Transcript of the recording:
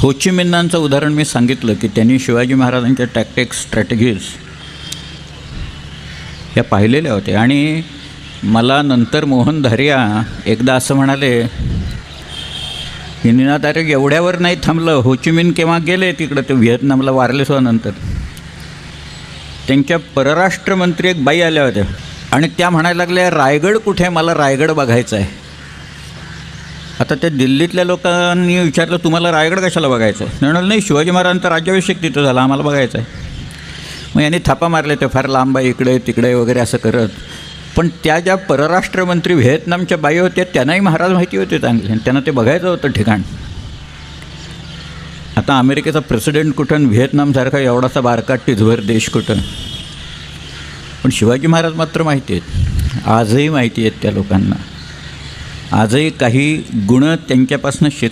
होचिमिन्नांचं उदाहरण मी सांगितलं की त्यांनी शिवाजी महाराजांच्या टॅक्टिक्स स्ट्रॅटेजीज या पाहिलेल्या होत्या. आणि मला नंतर मोहन धारिया एकदा असं म्हणाले की निनादारे एवढ्यावर नाही थांबलं. होचिमिन केव्हा गेले तिकडं? ते व्हिएतनामला वारले नंतर. त्यांच्या परराष्ट्रमंत्री एक बाई आल्या होत्या. आणि त्या म्हणायला लागल्या रायगड कुठे? आहे? मला रायगड बघायचं आहे आता त्या दिल्लीतल्या लोकांनी विचारलं तुम्हाला रायगड कशाला बघायचं आहे म्हणाल नाही शिवाजी महाराजांचा राज्याभिषेक तिथं झाला आम्हाला बघायचं आहे मग यांनी थापा मारले ते फार लांब आहे इकडे तिकडे वगैरे असं करत. पण त्या ज्या परराष्ट्रमंत्री व्हिएतनामच्या बाई होत्या त्यांनाही महाराज माहिती होते चांगले आणि त्यांना ते बघायचं होतं ठिकाण. आता अमेरिकेचा प्रेसिडेंट कुठं व्हिएतनामसारखा एवढासा बारका देश कुठं? पण शिवाजी महाराज मात्र माहिती आहेत. आजही माहिती आहेत त्या लोकांना. आजही काही गुण त्यांच्यापासून शेत